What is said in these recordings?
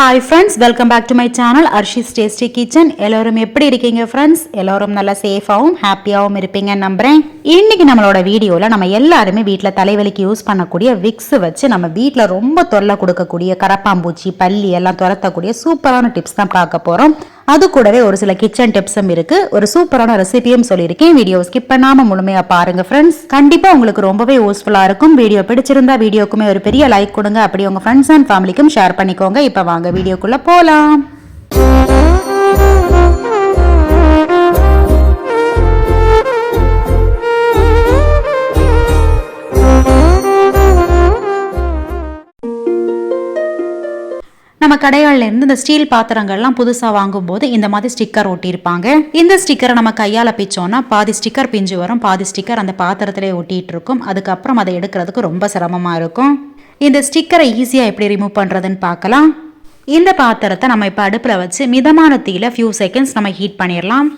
Hi friends welcome back to my channel Arshi's tasty kitchen எல்லோரும் எப்படி இருக்கீங்க friends எல்லோரும் நல்லா சேஃபாகவும் ஹாப்பியாகவும் இருப்பீங்கன்னு நம்புறேன். இன்னைக்கு நம்மளோட வீடியோவில் நம்ம எல்லாருமே வீட்டில் தலைவலிக்கு யூஸ் பண்ணக்கூடிய விக்ஸ் வச்சு நம்ம வீட்டில் ரொம்ப தொல்லை கொடுக்கக்கூடிய கரப்பாம்பூச்சி பல்லி எல்லாம் துரத்தக்கூடிய சூப்பரான டிப்ஸ் தான் பார்க்க போகிறோம் அது கூடவே ஒரு சில கிச்சன் டிப்ஸும் இருக்கு. ஒரு சூப்பரான ரெசிபியும் சொல்லியிருக்கேன். வீடியோ ஸ்கிப் பண்ணாம முழுமையா பாருங்க ஃப்ரெண்ட்ஸ் கண்டிப்பா உங்களுக்கு ரொம்பவே யூஸ்ஃபுல்லா இருக்கும். வீடியோ பிடிச்சிருந்தா வீடியோக்குமே ஒரு பெரிய லைக் கொடுங்க. அப்படி உங்க ஃப்ரெண்ட்ஸ் அண்ட் ஃபேமிலிக்கும் ஷேர் பண்ணிக்கோங்க. இப்போ வாங்க வீடியோக்குள்ள போலாம். நம்ம கடைகள்ல இருந்து இந்த ஸ்டீல் பாத்திரங்கள்லாம் புதுசா வாங்கும்போது இந்த மாதிரி ஸ்டிக்கர் ஒட்டியிருப்பாங்க. இந்த ஸ்டிக்கரை நம்ம கையால பிச்சோம்னா பாதி ஸ்டிக்கர் பிஞ்சு வரும் பாதி ஸ்டிக்கர் அந்த பாத்திரத்திலே ஒட்டிட்டு இருக்கும் அதுக்கப்புறம் அதை எடுக்கிறதுக்கு ரொம்ப சிரமமா இருக்கும். இந்த ஸ்டிக்கரை ஈஸியா எப்படி ரிமூவ் பண்றதுன்னு பார்க்கலாம். இந்த பாத்திரத்தை நம்ம இப்போ அடுப்பில் வச்சு மிதமான தீயில ஃபியூ செகண்ட்ஸ் நம்ம ஹீட் பண்ணிடலாம்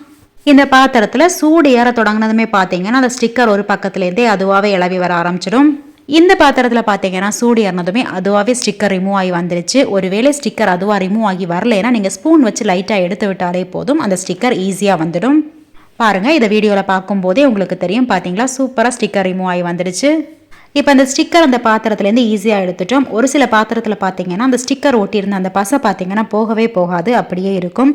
இந்த பாத்திரத்தில் சூடு ஏற தொடங்கினதுமே பார்த்தீங்கன்னா அந்த ஸ்டிக்கர் ஒரு பக்கத்துலேருந்தே அதுவாகவே இளவி வர ஆரம்பிச்சிடும். இந்த பாத்திரத்தில் பார்த்தீங்கன்னா சூடு ஏறினதுமே அதுவாகவே ஸ்டிக்கர் ரிமூவ் ஆகி வந்துருச்சு. ஒருவேளை ஸ்டிக்கர் அதுவாக ரிமூவ் ஆகி வரலைன்னா நீங்கள் ஸ்பூன் வச்சு லைட்டாக எடுத்து விட்டாலே போதும். அந்த ஸ்டிக்கர் ஈஸியாக வந்துடும். பாருங்கள் இதை வீடியோவில் பார்க்கும்போதே உங்களுக்கு தெரியும். பார்த்தீங்களா சூப்பராக ஸ்டிக்கர் ரிமூவ் ஆகி வந்துடுச்சு இப்போ அந்த ஸ்டிக்கர் அந்த பாத்திரத்துலேருந்து ஈஸியாக எடுத்துட்டோம். ஒரு சில பாத்திரத்தில் பார்த்தீங்கன்னா அந்த ஸ்டிக்கர் ஒட்டியிருந்த அந்த பசை பார்த்தீங்கன்னா போகவே போகாது. அப்படியே இருக்கும்.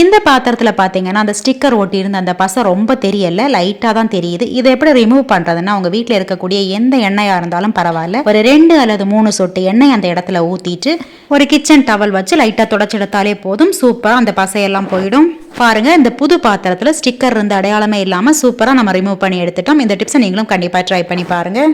இந்த பாத்திரத்தில் பார்த்தீங்கன்னா அந்த ஸ்டிக்கர் ஒட்டியிருந்த அந்த பசை ரொம்ப தெரியல லைட்டாக தான் தெரியுது. இதை எப்படி ரிமூவ் பண்ணுறதுன்னா உங்கள் வீட்டில் இருக்கக்கூடிய எந்த எண்ணெயாக இருந்தாலும் பரவாயில்ல. ஒரு ரெண்டு அல்லது மூணு சொட்டு எண்ணெய் அந்த இடத்துல ஊற்றிட்டு ஒரு கிச்சன் டவல் வச்சு லைட்டாக தொடச்செடுத்தாலே போதும். சூப்பராக அந்த பசையெல்லாம் போயிடும். பாருங்க இந்த புது பாத்திரத்தில் ஸ்டிக்கர் இருந்த அடையாளமே இல்லாமல் சூப்பராக நம்ம ரிமூவ் பண்ணி எடுத்துட்டோம். இந்த டிப்ஸை நீங்களும் கண்டிப்பாக ட்ரை பண்ணி பாருங்கள்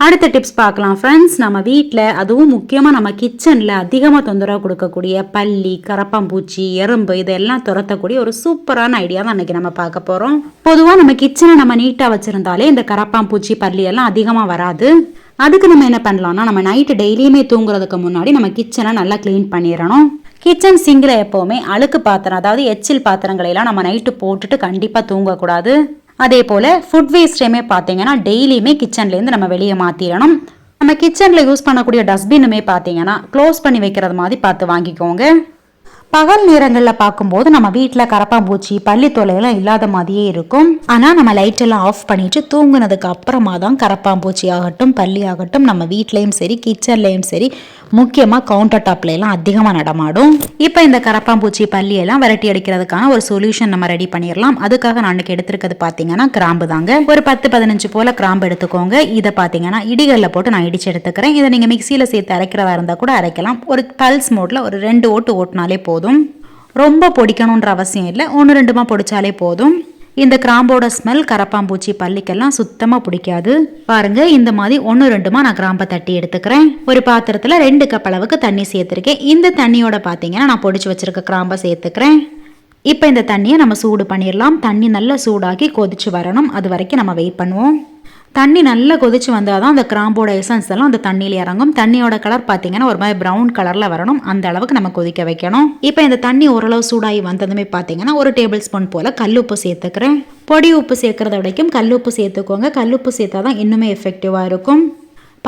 அடுத்த டிப்ஸ் பார்க்கலாம் ஃப்ரெண்ட்ஸ் நம்ம வீட்டில் அதுவும் முக்கியமாக நம்ம கிச்சனில் அதிகமாக தொந்தரவு கொடுக்கக்கூடிய பல்லி கரப்பாம்பூச்சி எறும்பு இதெல்லாம் துரத்தக்கூடிய ஒரு சூப்பரான ஐடியா தான் அன்றைக்கி நம்ம பார்க்க போகிறோம் பொதுவாக நம்ம கிச்சனை நம்ம நீட்டாக வச்சுருந்தாலே இந்த கரப்பாம்பூச்சி பள்ளி எல்லாம் அதிகமாக வராது. அதுக்கு நம்ம என்ன பண்ணலாம்னா நம்ம நைட்டு டெய்லியுமே தூங்குறதுக்கு முன்னாடி நம்ம கிச்சனை நல்லா க்ளீன் பண்ணிடணும். கிச்சன் சிங்கில் எப்போவுமே அழுக்கு பாத்திரம் அதாவது எச்சில் பாத்திரங்களை எல்லாம் நம்ம நைட்டு போட்டுட்டு கண்டிப்பாக தூங்கக்கூடாது. அதே போல் ஃபுட் வேஸ்ட்டையுமே பார்த்தீங்கன்னா டெய்லியுமே கிச்சன்லேருந்து நம்ம வெளியே மாற்றிடணும் நம்ம கிச்சனில் யூஸ் பண்ணக்கூடிய டஸ்ட்பினுமே பார்த்தீங்கன்னா க்ளோஸ் பண்ணி வைக்கிறது மாதிரி பார்த்து வாங்கிக்கோங்க. பகல் நேரங்களில் பார்க்கும்போது நம்ம வீட்டில் கரப்பாம்பூச்சி பள்ளி தொலையெல்லாம் இல்லாத மாதிரியே இருக்கும். ஆனால் நம்ம லைட் எல்லாம் ஆஃப் பண்ணிட்டு தூங்குனதுக்கு அப்புறமா தான் கரப்பாம்பூச்சி ஆகட்டும் பள்ளி ஆகட்டும் நம்ம வீட்லேயும் சரி கிச்சன்லேயும் சரி முக்கியமாக கவுண்டர் டாப்ல எல்லாம் அதிகமாக நடமாடும். இப்போ இந்த கரப்பாம்பூச்சி பள்ளியெல்லாம் விரட்டி அடிக்கிறதுக்கான ஒரு சொல்யூஷன் நம்ம ரெடி பண்ணிடலாம் அதுக்காக நான் அன்னைக்கு எடுத்திருக்கிறது பார்த்தீங்கன்னா கிராம்பு தாங்க. ஒரு பத்து பதினஞ்சு போல கிராம்பு எடுத்துக்கோங்க. இதை பார்த்தீங்கன்னா இடிகளில் போட்டு நான் இடிச்சு எடுத்துக்கிறேன். இதை நீங்கள் மிக்சியில் சேர்த்து அரைக்கிறதா இருந்தால் கூட அரைக்கலாம். ஒரு பல்ஸ் மோட்டில் ஒரு ரெண்டு ஓட்டு ஓட்டினாலே போதும். ரொம்ப பொடிக்கணுன்ற அவசியம் இல்லை. ஒன்று ரெண்டுமா பொடிச்சாலே போதும். இந்த கிராம்போட ஸ்மெல் கரப்பாம்பூச்சி பல்லிக்கெல்லாம் சுத்தமாக பிடிக்காது. பாருங்க இந்த மாதிரி ஒன்று ரெண்டுமா நான் கிராம்பை தட்டி எடுத்துக்கிறேன். ஒரு பாத்திரத்தில் ரெண்டு கப் அளவுக்கு தண்ணி சேர்த்துருக்கேன். இந்த தண்ணியோட பார்த்தீங்கன்னா நான் பொடிச்சு வச்சிருக்க கிராம்பை சேர்த்துக்கிறேன். இப்போ இந்த தண்ணியை நம்ம சூடு பண்ணிடலாம் தண்ணி நல்லா சூடாக்கி கொதிச்சு வரணும். அது வரைக்கும் நம்ம வெயிட் பண்ணுவோம். தண்ணி நல்லா கொதிச்சு வந்தால் தான் அந்த கிராம்போட எசன்ஸ் எல்லாம் அந்த தண்ணியில் இறங்கும். தண்ணியோட கலர் பார்த்தீங்கன்னா ஒரு மாதிரி ப்ரௌன் கலரில் வரணும். அந்த அளவுக்கு நம்ம கொதிக்க வைக்கணும். இப்போ இந்த தண்ணி ஓரளவு சூடாகி வந்ததுமே பார்த்தீங்கன்னா ஒரு டேபிள் ஸ்பூன் போல் கல் உப்பு சேர்த்துக்கிறேன். பொடி உப்பு சேர்க்கறத வரைக்கும் உப்பு சேர்த்துக்கோங்க. கல்லுப்பு சேர்த்தா தான் இன்னுமே எஃபெக்டிவாக இருக்கும்.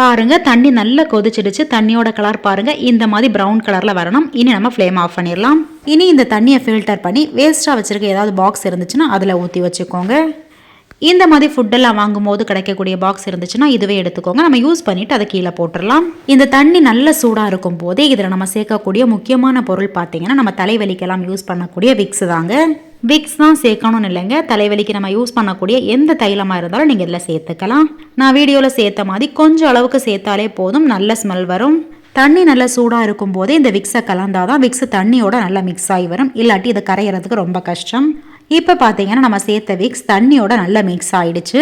பாருங்க தண்ணி நல்லா கொதிச்சிடுச்சு. தண்ணியோட கலர் பாருங்க. இந்த மாதிரி ப்ரௌன் கலர்ல வரணும். இனி நம்ம ஃப்ளேம் ஆஃப் பண்ணிடலாம். இனி இந்த தண்ணியை ஃபில்டர் பண்ணி வேஸ்ட்டாக வச்சிருக்க ஏதாவது பாக்ஸ் இருந்துச்சுன்னா அதில் ஊற்றி வச்சுக்கோங்க. இந்த மாதிரி ஃபுட்டெல்லாம் வாங்கும்போது கிடைக்கக்கூடிய பாக்ஸ் இருந்துச்சுன்னா இதுவே எடுத்துக்கோங்க. நம்ம யூஸ் பண்ணிட்டு அதை கீழே போட்டுடலாம். இந்த தண்ணி நல்ல சூடாக இருக்கும் போதே இதில் நம்ம சேர்க்கக்கூடிய முக்கியமான பொருள் பார்த்தீங்கன்னா நம்ம தலைவலிக்கெல்லாம் யூஸ் பண்ணக்கூடிய விக்ஸ் தாங்க. விக்ஸ் தான் சேர்க்கணும்னு இல்லைங்க. தலைவலிக்கு நம்ம யூஸ் பண்ணக்கூடிய எந்த தைலமாக இருந்தாலும் நீங்கள் இதில் சேர்த்துக்கலாம். நான் வீடியோவில் சேர்த்த மாதிரி கொஞ்சம் அளவுக்கு சேர்த்தாலே போதும். நல்ல ஸ்மெல் வரும். தண்ணி நல்லா சூடாக இருக்கும் போதே இந்த விக்ஸை கலந்தாதான் விக்ஸ் தண்ணியோட நல்லா மிக்ஸ் ஆகி வரும். இல்லாட்டி இதை கரையிறதுக்கு ரொம்ப கஷ்டம். இப்போ பார்த்தீங்கன்னா நம்ம சேர்த்த விக்ஸ் தண்ணியோட நல்லா மிக்ஸ் ஆயிடுச்சு.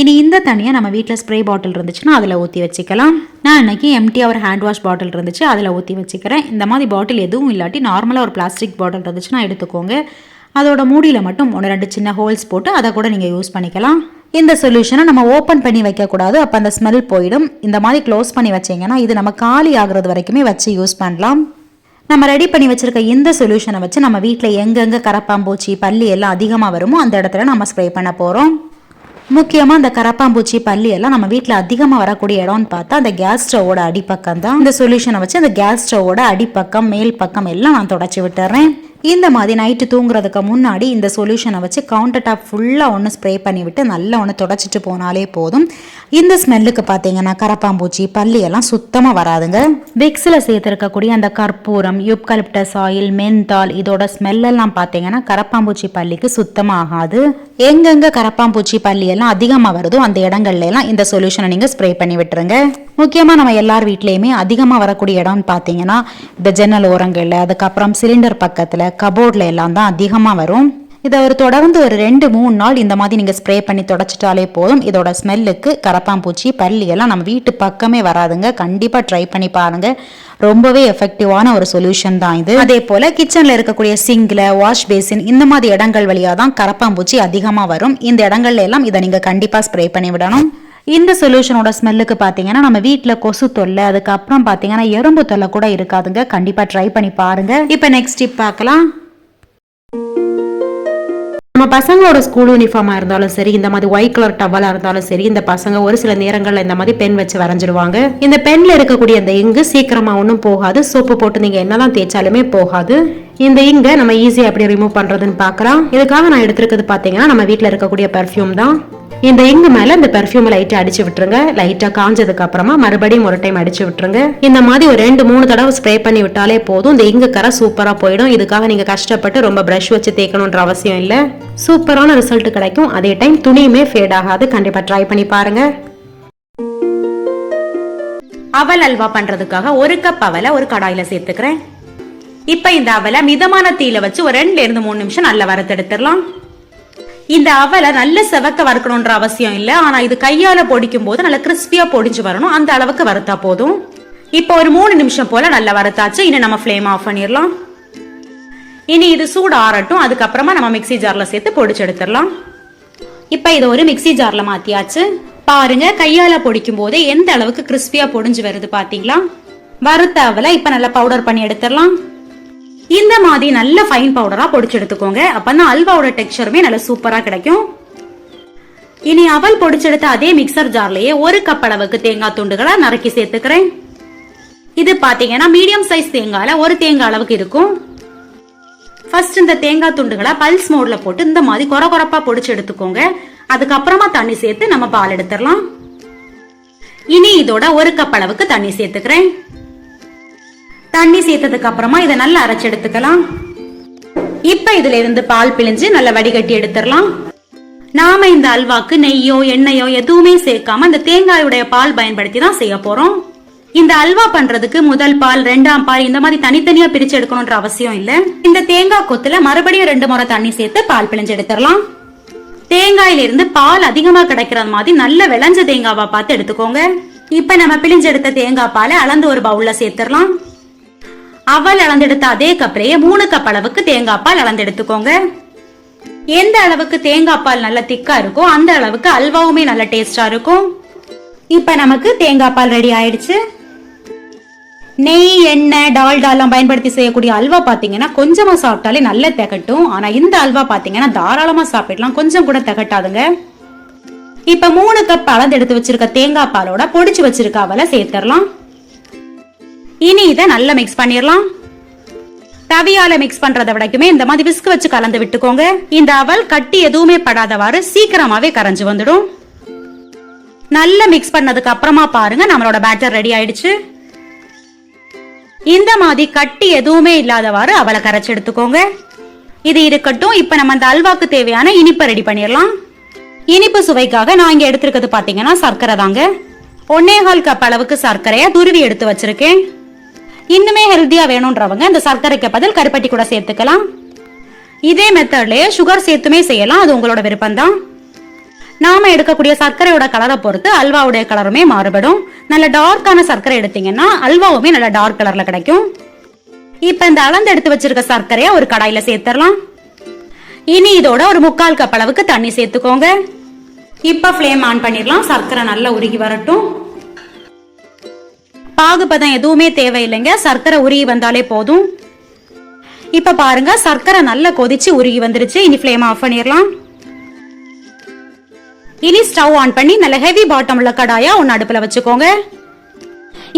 இனி இந்த தண்ணியை நம்ம வீட்டில் ஸ்ப்ரே பாட்டில் இருந்துச்சுன்னா அதில் ஊற்றி வச்சுக்கலாம். நான் இன்னைக்கு எம்டியாக ஒரு ஹேண்ட் வாஷ் பாட்டில் இருந்துச்சு அதில் ஊற்றி வச்சுக்கிறேன். இந்த மாதிரி பாட்டில் எதுவும் இல்லாட்டி நார்மலாக ஒரு பிளாஸ்டிக் பாட்டில் இருந்துச்சுன்னா எடுத்துக்கோங்க. அதோட மூடியில் மட்டும் ஒன்று ரெண்டு சின்ன ஹோல்ஸ் போட்டு அதை கூட நீங்கள் யூஸ் பண்ணிக்கலாம். இந்த சொல்யூஷனை நம்ம ஓப்பன் பண்ணி வைக்கக்கூடாது அப்போ அந்த ஸ்மெல் போயிடும். இந்த மாதிரி க்ளோஸ் பண்ணி வச்சிங்கன்னா இது நம்ம காலி ஆகிறது வரைக்குமே வச்சு யூஸ் பண்ணலாம். நம்ம ரெடி பண்ணி வச்சிருக்க இந்த சொல்யூஷனை வச்சு நம்ம வீட்டில் எங்கெங்கே கரப்பாம்பூச்சி பள்ளி எல்லாம் அதிகமாக வருமோ அந்த இடத்துல நம்ம ஸ்ப்ரே பண்ண போகிறோம் முக்கியமாக அந்த கரப்பாம்பூச்சி பள்ளி எல்லாம் நம்ம வீட்டில் அதிகமாக வரக்கூடிய இடம்னு பார்த்தா அந்த கேஸ் ஸ்டவோட அடிப்பக்கம் தான் இந்த சொல்யூஷனை வச்சு அந்த கேஸ் ஸ்டவோட அடிப்பக்கம் மேல் பக்கம் எல்லாம் நான் தொடச்சி விட்டுறேன். இந்த மாதிரி நைட்டு தூங்குறதுக்கு முன்னாடி இந்த சொல்யூஷனை வச்சு கவுண்டர் டாப் ஃபுல்லாக ஒன்று ஸ்ப்ரே பண்ணிவிட்டு நல்லா ஒன்று தொடச்சிட்டு போனாலே போதும். இந்த ஸ்மெல்லுக்கு பார்த்தீங்கன்னா கரப்பாம்பூச்சி பல்லி எல்லாம் சுத்தமாக வராதுங்க. விக்ஸில் சேர்த்துருக்கக்கூடிய அந்த கற்பூரம் யூப்கலிப்டஸ் ஆயில் மென்தால் இதோட ஸ்மெல்லெல்லாம் பார்த்தீங்கன்னா கரப்பாம்பூச்சி பல்லிக்கு சுத்தமாக ஆகாது. எங்கெங்கே கரப்பாம்பூச்சி பல்லி எல்லாம் அதிகமாக வருதோ அந்த இடங்கள்ல எல்லாம் இந்த சொல்யூஷனை நீங்கள் ஸ்ப்ரே பண்ணி விட்டுருங்க. முக்கியமாக நம்ம எல்லார் வீட்லேயுமே அதிகமாக வரக்கூடிய இடம்னு பார்த்தீங்கன்னா இந்த ஜன்னல் ஓரங்களில் அதுக்கப்புறம் சிலிண்டர் பக்கத்தில் கபோர்டில் எல்லாம் தான் அதிகமாக வரும். இதை ஒரு தொடர்ந்து ஒரு ரெண்டு மூணு நாள் இந்த மாதிரி நீங்கள் ஸ்ப்ரே பண்ணி தொடச்சிட்டாலே போதும். இதோட ஸ்மெல்லுக்கு கரப்பாம்பூச்சி பல்லி எல்லாம் நம்ம வீட்டு பக்கமே வராதுங்க. கண்டிப்பாக ட்ரை பண்ணி பாருங்க. ரொம்பவே எஃபெக்டிவான ஒரு சொல்யூஷன் தான் இது. அதே போல் கிச்சனில் இருக்கக்கூடிய சிங்கில் வாஷ் பேசின் இந்த மாதிரி இடங்கள் வழியாக தான் கரப்பாம்பூச்சி அதிகமாக வரும். இந்த இடங்கள்ல எல்லாம் இதை நீங்கள் கண்டிப்பாக ஸ்ப்ரே பண்ணி விடணும். இந்த சொல்யூஷனோட ஸ்மெல்லுக்கு பார்த்தீங்கன்னா நம்ம வீட்டில் கொசு தொல்லை அதுக்கப்புறம் பார்த்தீங்கன்னா எறும்பு தொல்லை கூட இருக்காதுங்க. கண்டிப்பாக ட்ரை பண்ணி பாருங்க. இப்போ நெக்ஸ்ட் டிப் பார்க்கலாம். நம்ம பசங்களோட ஸ்கூல் யூனிஃபார்மாக இருந்தாலும் சரி இந்த மாதிரி ஒயிட் கலர் டவலாக இருந்தாலும் சரி இந்த பசங்க ஒரு சில நேரங்களில் இந்த மாதிரி பென் வச்சு வரைஞ்சிடுவாங்க இந்த பெண்ணில் இருக்கக்கூடிய அந்த இங்கு சீக்கிரமாக ஒன்றும் போகாது. சோப்பு போட்டு நீங்கள் என்னதான் தேய்ச்சாலுமே போகாது. இந்த இங்கை நம்ம ஈஸியாக எப்படி ரிமூவ் பண்ணுறதுன்னு பார்க்கலாம். இதுக்காக நான் எடுத்துருக்கிறது பார்த்தீங்கன்னா நம்ம வீட்டில் இருக்கக்கூடிய பெர்ஃப்யூம் தான். இந்த இங்கு மேல இந்த பெர்ஃப்யூம் லைட்டா அடிச்சு விட்டுருங்க. லைட்டா காஞ்சதுக்கு அப்புறமா மறுபடியும் ஒரு டைம் அடிச்சு விட்டுருங்க. இந்த மாதிரி ஒரு ரெண்டு மூணு தடவை ஸ்ப்ரே பண்ணி விட்டாலே போதும். இந்த இங்கு கரை சூப்பரா போயிடும். இதுக்காக நீங்க கஷ்டப்பட்டு ரொம்ப பிரஷ் வச்சு தேய்க்கணுன்ற அவசியம் இல்ல. சூப்பரான ரிசல்ட் கிடைக்கும். அதே டைம் துணியுமே ஃபேட் ஆகாது. கண்டிப்பா ட்ரை பண்ணி பாருங்க. அவல் அல்வா பண்றதுக்காக ஒரு கப் அவலை ஒரு கடாயில சேர்த்துக்கிறேன். இப்ப இந்த அவலை மிதமான தீயில வச்சு ஒரு ரெண்டுல இருந்து மூணு நிமிஷம் நல்லா வறுத்தெடுத்துடலாம். இந்த அவலை நல்ல செவக்க வறுக்கணுன்ற அவசியம் இல்லை. ஆனா இது கையால பொடிக்கும் போது நல்லா கிறிஸ்பியா பொடிஞ்சு வரணும். அந்த அளவுக்கு வறுத்தா போதும். இப்போ ஒரு மூணு நிமிஷம் போல நல்லா வறுத்தாச்சு. இனி நம்ம ஃப்ளேம் ஆஃப் பண்ணிடலாம். இனி இது சூடு ஆறட்டும் அதுக்கப்புறமா நம்ம மிக்ஸி ஜாரில் சேர்த்து பொடிச்சு எடுத்துடலாம். இப்போ இதை ஒரு மிக்ஸி ஜாரில் மாற்றியாச்சு பாருங்க கையால் பொடிக்கும் போதே எந்த அளவுக்கு கிறிஸ்பியாக பொடிஞ்சு வருது பார்த்தீங்களா வறுத்த அவலை இப்போ நல்லா பவுடர் பண்ணி எடுத்துடலாம். இந்த மாதிரி நல்ல ஃபைன் பவுடரா பொடிச்சு எடுத்துக்கோங்க. அப்பதான் அல்வாவோட டெக்ஸ்சருமே நல்ல சூப்பரா கிடைக்கும். இனி அவல் பொடிச்செடுத்த அதே மிக்சர் ஜார்லயே ஒரு கப் அளவுக்கு தேங்காய் துண்டுகளை நறுக்கி சேர்த்துக்கிறேன். இது பாத்தீங்கன்னா மீடியம் சைஸ் தேங்காயில ஒரு தேங்காய் அளவுக்கு இருக்கும். ஃபர்ஸ்ட் இந்த தேங்காய் துண்டுகளை பல்ஸ் மோட்ல போட்டு இந்த மாதிரி கொர கொரப்பா பொடிச்சு எடுத்துக்கோங்க. அதுக்கப்புறமா தண்ணி சேர்த்து நம்ம பால் எடுத்துடலாம். இனி இதோட ஒரு கப் அளவுக்கு தண்ணி சேர்த்துக்கிறேன். தண்ணி சேர்த்ததுக்கு அப்புறமா இதை நல்லா அரைச்சு எடுத்துக்கலாம். இப்ப இதுல இருந்து பால் பிழிஞ்சு நல்லா வடிகட்டி எடுத்துடலாம். நாம இந்த அல்வாக்கு நெய்யோ எண்ணெயோ எதுவுமே சேர்க்காம இந்த தேங்காயுடைய பால் பயன்படுத்தி தான் செய்ய போறோம். இந்த அல்வா பண்றதுக்கு முதல் பால் ரெண்டாம் பால் இந்த மாதிரி தனித்தனியா பிரிச்சு எடுக்கணும்ன்ற அவசியம் இல்ல. இந்த தேங்காய் கொத்துல மறுபடியும் ரெண்டு முறை தண்ணி சேர்த்து பால் பிழிஞ்சு எடுத்துடலாம். தேங்காயில இருந்து பால் அதிகமா கிடைக்கிற மாதிரி நல்ல விளைஞ்ச தேங்காவா பார்த்து எடுத்துக்கோங்க. இப்ப நம்ம பிழிஞ்செடுத்த தேங்காய் பாலை அளந்து ஒரு பவுல்ல சேர்த்துடலாம். அவல் அளந்தெடுத்த அதே கப்லயே மூணு கப் அளவுக்கு தேங்காய் பால் அளந்தெடுத்துக்கோங்க. எந்த அளவுக்கு தேங்காய் பால் நல்ல திக்கா இருக்கோ அந்த அளவுக்கு அல்வாவுமே நல்ல டேஸ்டா இருக்கும். இப்ப நமக்கு தேங்காய் பால் ரெடி ஆயிடுச்சு. நெய் எண்ணெய் டால்டா எல்லாம் பயன்படுத்தி செய்யக்கூடிய அல்வா பாத்தீங்கன்னா கொஞ்சமா சாப்பிட்டாலே நல்ல திகட்டும். ஆனா இந்த அல்வா பாத்தீங்கன்னா தாராளமா சாப்பிடலாம். கொஞ்சம் கூட திகட்டாதுங்க. இப்ப மூணு கப் அளந்து எடுத்து வச்சிருக்க தேங்காய் பாலோட பொடிச்சு வச்சிருக்க அவளை சேர்த்துடலாம். இனி இதை நல்லா மிக்ஸ் பண்ணிடலாம் தவியால மிக்ஸ் பண்றத விடக்குமே இந்த மாதிரி விஸ்க் வச்சு கலந்து விட்டுக்கோங்க. இந்த அவல் கட்டி எதுவுமே படாதவாறு சீக்கிரமாவே கரைஞ்சு வந்துடும். நல்லா மிக்ஸ் பண்ணதுக்கு அப்புறமா பாருங்க நம்மளோட பேட்டர் ரெடி ஆயிடுச்சு. இந்த மாதிரி கட்டி எதுவுமே இல்லாதவாறு அவளை கரைச்சு எடுத்துக்கோங்க. இது இருக்கட்டும் இப்ப நம்ம அந்த அல்வாக்கு தேவையான இனிப்பை ரெடி பண்ணிடலாம் இனிப்பு சுவைக்காக நான் இங்க எடுத்திருக்கிறது பாத்தீங்கன்னா சர்க்கரை தாங்க. ஒன்னேகால் கப் அளவுக்கு சர்க்கரையை துருவி எடுத்து வச்சிருக்கேன். இன்னுமே ஹெல்த்தியா வேணும்ன்றவங்க இந்த சர்க்கரைக்கு பதில் கருப்பட்டி கூட சேர்த்துக்கலாம். இதே மெத்தட்லயே சுகர் சேர்த்துமே செய்யலாம். அது உங்களோட விருப்பம்தான். நாம எடுக்கக்கூடிய சர்க்கரையோட கலரை பொறுத்து அல்வாவுடைய கலருமே மாறுபடும். நல்ல டார்க்கான சர்க்கரை எடுத்தீங்கன்னா அல்வாவுமே நல்ல டார்க் கலர்ல கிடைக்கும். இப்ப இந்த அளந்து எடுத்து வச்சிருக்க சர்க்கரைய ஒரு கடாயில சேர்த்துடலாம் இனி இதோட ஒரு முக்கால் கப் அளவுக்கு தண்ணி சேர்த்துக்கோங்க. இப்ப ஃப்ளேம் ஆன் பண்ணிடலாம் சர்க்கரை நல்லா உருகி வரட்டும். பாகுபதம் எதுவுமே தேவையில்லைங்க. சர்க்கரை உருகி வந்தாலே போதும். இப்போ பாருங்க சர்க்கரை நல்லா கொதிச்சு உருகி வந்துருச்சு. இனி ஃப்ளேம் ஆஃப் பண்ணிடலாம் இனி ஸ்டவ் ஆன் பண்ணி நல்ல ஹெவி பாட்டம் உள்ள கடாயா ஒன்று அடுப்பில் வச்சுக்கோங்க.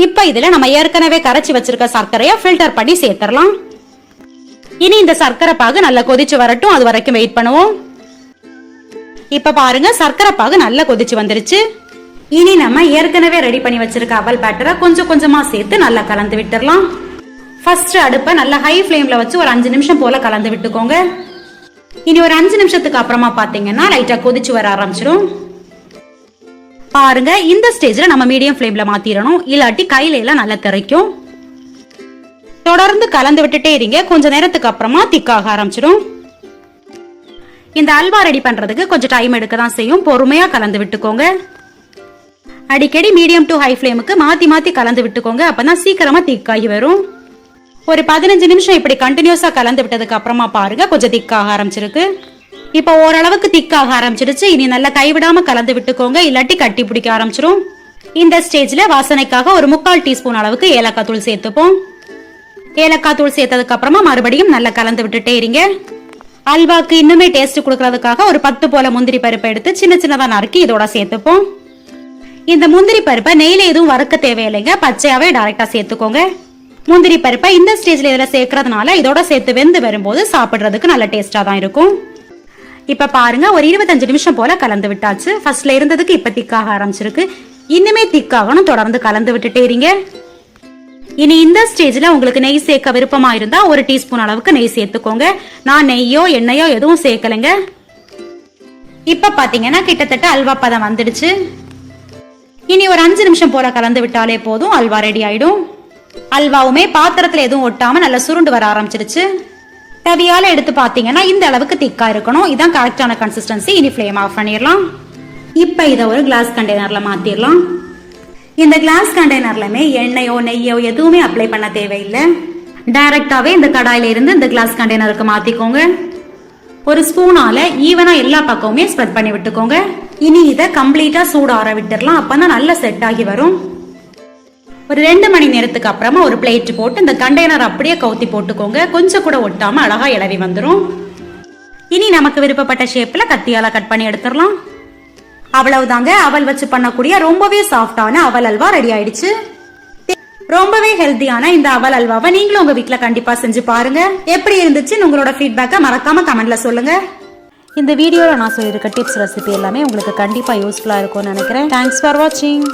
இப்போ இதில் நம்ம ஏற்கனவே கரைச்சி வச்சிருக்க சர்க்கரையை ஃபில்டர் பண்ணி சேர்த்துடலாம் இனி இந்த சர்க்கரை பாகு நல்லா கொதிச்சு வரட்டும். அது வரைக்கும் வெயிட் பண்ணுவோம். இப்போ பாருங்க சர்க்கரை பாகு நல்லா கொதிச்சு வந்துருச்சு. இனி நம்ம ஏற்கனவே ரெடி பண்ணி வச்சிருக்க அவல் பேட்டரை கொஞ்சம் கொஞ்சமா சேர்த்து நல்லா கலந்து விட்டுறலாம். ஃபர்ஸ்ட் அடுப்பை நல்லா ஹை ஃப்ளேம்ல வச்சு ஒரு அஞ்சு நிமிஷம் போல கலந்து விட்டுக்கோங்க. இனி ஒரு அஞ்சு நிமிஷத்துக்கு அப்புறமா பாத்தீங்கன்னா லைட்டா கொதிச்சு வர ஆரம்பிச்சிடும் பாருங்க இந்த ஸ்டேஜ்ல நம்ம மீடியம் ஃப்ளேம்ல மாத்திரணும். இல்லாட்டி கையில எல்லாம் நல்லா திரைக்கும். தொடர்ந்து கலந்து விட்டுட்டே இருங்க. கொஞ்ச நேரத்துக்கு அப்புறமா திக்காக ஆரம்பிச்சிடும் இந்த அல்வா ரெடி பண்றதுக்கு கொஞ்சம் டைம் எடுக்க தான் செய்யும். பொறுமையா கலந்து விட்டுக்கோங்க. அடிக்கடி மீடியம் டு ஹை ஃப்ளேமுக்கு மாற்றி மாற்றி கலந்து விட்டுக்கோங்க. அப்போ தான் சீக்கிரமாக திக்காகி வரும். ஒரு பதினஞ்சு நிமிஷம் இப்படி கண்டினியூஸாக கலந்து விட்டதுக்கு அப்புறமா பாருங்கள் கொஞ்சம் திக்காக ஆரம்பிச்சிருக்கு. இப்போ ஓரளவுக்கு திக்காக ஆரம்பிச்சிருச்சு. இனி நல்லா கைவிடாமல் கலந்து விட்டுக்கோங்க இல்லாட்டி கட்டி பிடிக்க ஆரம்பிச்சிரும். இந்த ஸ்டேஜில் வாசனைக்காக ஒரு முக்கால் டீஸ்பூன் அளவுக்கு ஏலக்காய் தூள் சேர்த்துப்போம். ஏலக்காய் தூள் சேர்த்ததுக்கு அப்புறமா மறுபடியும் நல்லா கலந்து விட்டுட்டே இருங்க. அல்வாக்கு இன்னுமே டேஸ்ட் கொடுக்கறதுக்காக ஒரு பத்து போல முந்திரி பருப்பை எடுத்து சின்ன சின்னதாக நறுக்கி இதோட சேர்த்துப்போம். இந்த முந்திரி பருப்பை நெய்ல எதுவும் வறுக்க தேவையில்லைங்க. பச்சையாவே டைரக்டா சேர்த்துக்கோங்க. முந்திரி பருப்பை இந்த ஸ்டேஜ்ல இதுல சேர்க்கறதுனால இதோட சேர்த்து வெந்து வரும்போது சாப்பிடுறதுக்கு நல்ல டேஸ்டா தான் இருக்கும். இப்ப பாருங்க ஒரு இருபத்தஞ்சு நிமிஷம் போல கலந்து விட்டாச்சு. ஃபர்ஸ்ட்ல இருந்ததுக்கு இப்ப திக்காக ஆரம்பிச்சிருக்கு. இன்னுமே திக்காகணும் தொடர்ந்து கலந்து விட்டுட்டே இருங்க. இனி இந்த ஸ்டேஜ்ல உங்களுக்கு நெய் சேர்க்க விருப்பமா இருந்தா ஒரு டீஸ்பூன் அளவுக்கு நெய் சேர்த்துக்கோங்க. நான் நெய்யோ எண்ணெயோ எதுவும் சேர்க்கலைங்க. இப்ப பாத்தீங்கன்னா கிட்டத்தட்ட அல்வா பதம் வந்துடுச்சு. இனி ஒரு அஞ்சு நிமிஷம் போல கலந்து விட்டாலே போதும் அல்வா ரெடி ஆயிடும். அல்வாவுமே பாத்திரத்துல எதுவும் ஒட்டாம நல்லா சுருண்டு வர ஆரம்பிச்சிருச்சு. தவியால எடுத்து பாத்தீங்கன்னா இந்த அளவுக்கு திக்கா இருக்கணும். இதான் கரெக்டான கன்சிஸ்டன்சி இனி ஃப்ளேம் ஆஃப் பண்ணிடலாம். இப்ப இதை ஒரு கிளாஸ் கண்டெய்னர்ல மாத்திரலாம் இந்த கிளாஸ் கண்டெய்னர்லமே எண்ணெயோ நெய்யோ எதுவுமே அப்ளை பண்ண தேவையில்லை. டைரக்டாவே இந்த கடாயில இருந்து இந்த கிளாஸ் கண்டெய்னருக்கு மாத்திக்கோங்க. ஒரு ஸ்பூனால ஈவனா எல்லா பக்கமுமே ஸ்ப்ரெட் பண்ணி விட்டுக்கோங்க. இனி இதை கம்ப்ளீட்டாக சூட ஆற அப்போ தான் நல்லா செட் ஆகி வரும். ஒரு ரெண்டு மணி நேரத்துக்கு அப்புறமா ஒரு பிளேட் போட்டு இந்த கண்டெய்னர் அப்படியே கவுத்தி போட்டுக்கோங்க. கொஞ்சம் கூட ஒட்டாமல் அழகாக இளவி வந்துடும் இனி நமக்கு விருப்பப்பட்ட ஷேப்பில் கத்தியால் கட் பண்ணி எடுத்துடலாம். அவ்வளவுதாங்க. அவல் வச்சு பண்ணக்கூடிய ரொம்பவே சாஃப்டான அவல் அல்வா ரெடி ஆயிடுச்சு. ரொம்பவே ஹெல்த்தியான இந்த அவல் அல்வாவை நீங்களும் உங்க வீட்டில் கண்டிப்பா செஞ்சு பாருங்க. எப்படி இருந்துச்சுன்னு உங்களோட ஃபீட்பேக்கை மறக்காம கமெண்ட்ல சொல்லுங்க. இந்த வீடியோவில் நான் சொல்லியிருக்க டிப்ஸ் ரெசிபி எல்லாமே உங்களுக்கு கண்டிப்பாக யூஸ்ஃபுல்லாக இருக்கும்னு நினைக்கிறேன். தேங்க்ஸ் ஃபார் வாட்சிங்